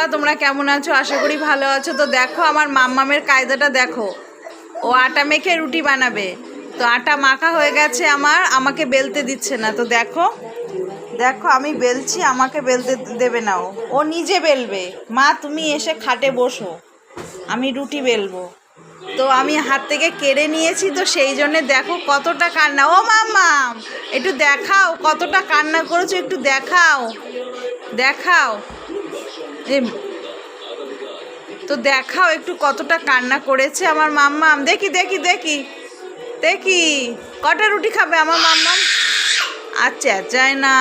বন্ধুরা, তোমরা কেমন আছো? আশা করি ভালো আছো। তো দেখো, আমার মাম্মামের কায়দাটা দেখো। ও আটা মেখে রুটি বানাবে। তো আটা মাখা হয়ে গেছে আমার, আমাকে বেলতে দিচ্ছে না। তো দেখো দেখো, আমি বেলছি, আমাকে বেলতে দেবে না ও। ও নিজে বেলবে। মা, তুমি এসে খাটে বসো। আমি রুটি বেলবো। তো আমি হাত থেকে কেড়ে নিয়েছি, তো সেই জন্যে দেখো কতটা কান্না। ও মাম্মাম, একটু দেখাও কতটা কান্না করেছ, একটু দেখাও। দেখাও। তো দেখাও একটু কতটা কান্না করেছে আমার মাম্মাম। দেখি দেখি দেখি দেখি, কটা রুটি খাবে আমার মাম্মাম? আচ্ছা চাই না।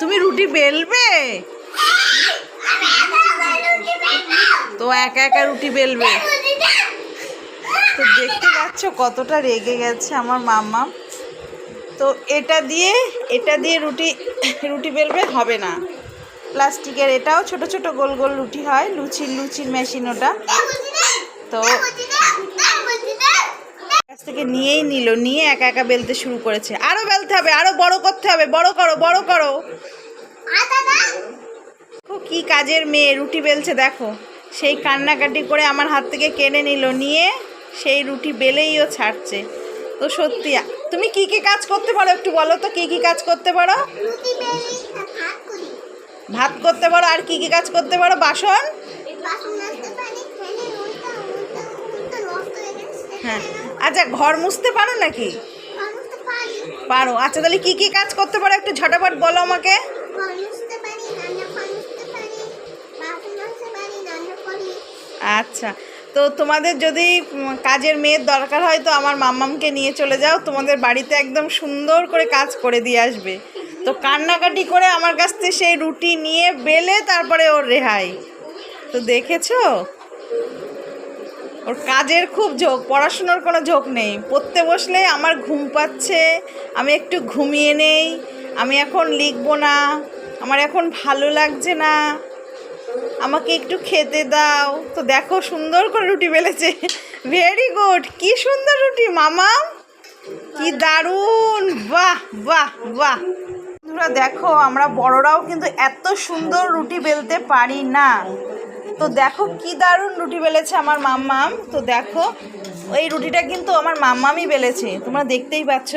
তুমি রুটি বেলবে? তো একা একা রুটি বেলবে? তো দেখতে পাচ্ছ কতটা রেগে গেছে আমার মাম্মাম। তো এটা দিয়ে এটা দিয়ে রুটি রুটি বেলবে? হবে না। প্লাস্টিকের এটাও ছোট ছোট গোল গোল রুটি হয়, লুচির লুচির মেশিন ওটা। তো থেকে নিয়েই নিল, নিয়ে একা একা বেলতে শুরু করেছে। আরও বেলতে হবে, আরও বড় করতে হবে, বড় করো বড় করো। কি কাজের মেয়ে, রুটি বেলছে, দেখো। সেই কান্নাকাটি করে আমার হাত থেকে কেড়ে নিল, নিয়ে সেই রুটি বেলেই ও ছাড়ছে। তো সত্যি, তুমি কি কি কাজ করতে পারো একটু বলো তো, কি কি কাজ করতে পারো? ভাত করতে পারো, আর কি কি কাজ করতে পারো? বাসন? হ্যাঁ। আচ্ছা ঘর মুছতে পারো নাকি? পারো। আচ্ছা তাহলে কি কি কাজ করতে পারো? একটু ঝটাপট বলো আমাকে। আচ্ছা তো তোমাদের যদি কাজের মেয়ের দরকার হয়, তো আমার মাম্মামকে নিয়ে চলে যাও। তোমাদের বাড়িতে একদম সুন্দর করে কাজ করে দিয়ে আসবে। তো কান্নাকাটি করে আমার কাছ থেকে সেই রুটি নিয়ে বেলে তারপরে ওর রেহাই। তো দেখেছ? ওর কাজের খুব ঝোঁক, পড়াশুনোর কোনো ঝোঁক নেই। পড়তে বসলে আমার ঘুম পাচ্ছে, আমি একটু ঘুমিয়ে নেই, আমি এখন লিখব না, আমার এখন ভালো লাগছে না, আমাকে একটু খেতে দাও। তো দেখো সুন্দর করে রুটি বেলেছে। ভেরি গুড কি সুন্দর রুটি, মামা! কি দারুণ! বাহ বাহ বাহ! বন্ধুরা দেখো আমরা বড়রাও কিন্তু এত সুন্দর রুটি বেলতে পারি না। তো দেখো কি দারুণ রুটি বেলেছে আমার মাম্মাম। তো দেখো এই রুটিটা কিন্তু আমার মাম্মামই বেলেছে তোমরা দেখতেই পাচ্ছ।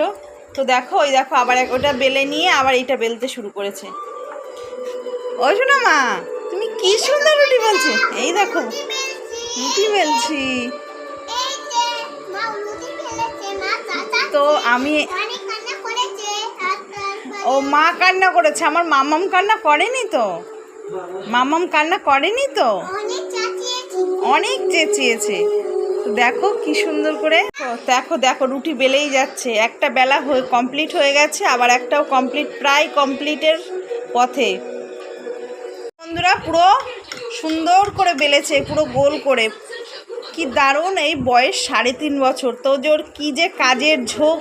তো দেখো ওই দেখো আবার ওটা বেলে নিয়ে আবার এইটা বেলতে শুরু করেছে। ওই শোনা মা তুমি কি সুন্দর রুটি বেলছে? এই দেখো রুটি বেলছি। তো আমি ও মা কান্না করেছে, আমার মামাম কান্না করেনি তো? মামাম কান্না করেনি তো? অনেক চেঁচিয়েছে। তো দেখো কি সুন্দর করে। দেখো দেখো, রুটি বেলেই যাচ্ছে। একটা বেলা হয়ে কমপ্লিট হয়ে গেছে, আবার একটাও কমপ্লিট প্রায় কমপ্লিটের পথে। বন্ধুরা, পুরো সুন্দর করে বেলেছে, পুরো গোল করে। কি দারুণ এই বয়স সাড়ে তিন বছর। তো ওর কী যে কাজের ঝোঁক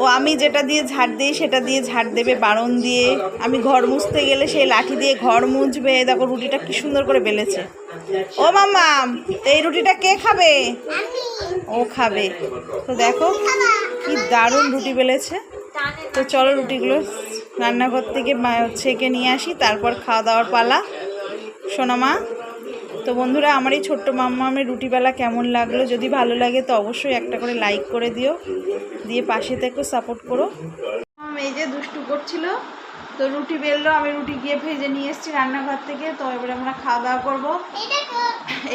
ও আমি যেটা দিয়ে ঝাড় দিই, সেটা দিয়ে ঝাড় দেবে, বারণ দিয়ে। আমি ঘর মুছতে গেলে সেই লাঠি দিয়ে ঘর মুছবে। দেখো, রুটিটা কি সুন্দর করে বেলেছে। ও মামা এই রুটিটা কে খাবে? ও খাবে। তো দেখো, কি দারুণ রুটি বেলেছে। তো চলো রুটিগুলো রান্নাঘর থেকে ছেঁকে নিয়ে আসি, তারপর খাওয়া দাওয়ার পালা। সোনামা তো বন্ধুরা, আমার এই ছোট্ট মাম্মামের রুটিবেলা কেমন লাগল? যদি ভালো লাগে তো অবশ্যই একটা করে লাইক করে দিও। দিয়ে পাশে থেকে সাপোর্ট করো। এই যে দুষ্টু করছিল, তো রুটি বেললো, আমি রুটি গিয়ে ভেজে নিয়ে এসেছি রান্নাঘর থেকে। তো এবারে আমরা খাওয়া দাওয়া করব।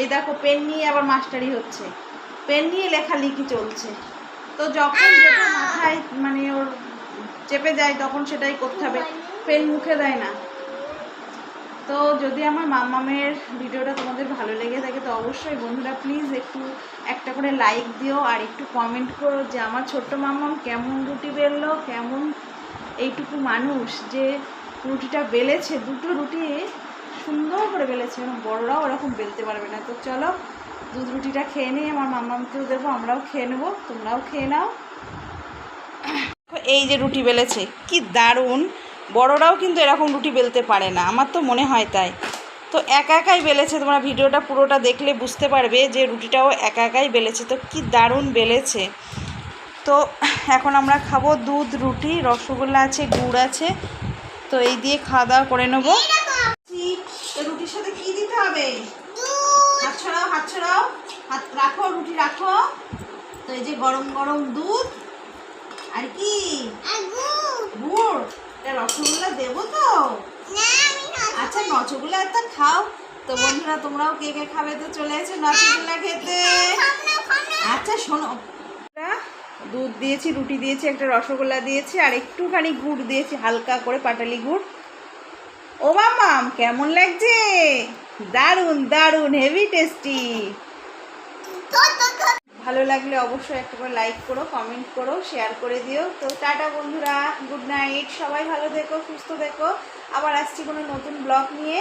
এই দেখো, পেন নিয়ে আবার মাস্টারি হচ্ছে। পেন নিয়ে লেখালেখি চলছে। তো যখন যেটা মাথায় মানে ওর চেপে যায়, তখন সেটাই করতে হবে। পেন মুখে দেয় না। তো যদি আমার মামামের ভিডিওটা তোমাদের ভালো লেগে থাকে, তো অবশ্যই বন্ধুরা প্লিজ একটু একটা করে লাইক দিও আর একটু কমেন্ট করো যে আমার ছোট্ট মামাম কেমন রুটি বেললো, কেমন এইটুকু মানুষ যে রুটিটা বেলেছে, দুটো রুটি সুন্দর করে বেলেছে এবং বড়রাও ওরকম বেলতে পারবে না। তো চলো, দুধ রুটিটা খেয়ে নিই আমার মামামকেও দেবো, আমরাও খেয়ে নেব, তোমরাও খেয়ে নাও। এই যে রুটি বেলেছে, কি দারুণ! বড়রাও কিন্তু এরকম রুটি বেলতে পারে না। আমার তো মনে হয় তাই। তো একা একাই বেলেছে তোমরা ভিডিওটা পুরোটা দেখলে বুঝতে পারবে যে রুটিটাও একা একাই বেলেছে। তো কি দারুণ বেলেছে। তো এখন আমরা খাব দুধ রুটি রসগোল্লা আছে গুড় আছে। তো এই দিয়ে খাওয়া দাওয়া করে নেব। তো রুটি খাবে হাত ছড়াও হাত ছড়াও। হাত রাখো রুটি রাখো। তো এই যে গরম গরম দুধ। আর কি? গুড়। রসগোল্লা দেবো তো? আচ্ছা নচগুলা একটা খাও। তো বন্ধুরা তোমরাও কে কে খাবে? তো চলে এসে নচগুলা খেতে। আচ্ছা শোনো। দুধ দিয়েছি রুটি দিয়েছি একটা রসগোল্লা দিয়েছি আর একটুখানি গুড় দিয়েছি হালকা করে পাটালি গুড়। ও মামাম কেমন লাগছে? দারুণ দারুণ হেভি টেস্টি ভালো লাগলে অবশ্যই একটা করে লাইক করো কমেন্ট করো শেয়ার করে দিও। তো টাটা বন্ধুরা গুড নাইট সবাই ভালো থেকো, সুস্থ থেকো। আবার আসছি কোনো নতুন ব্লগ নিয়ে।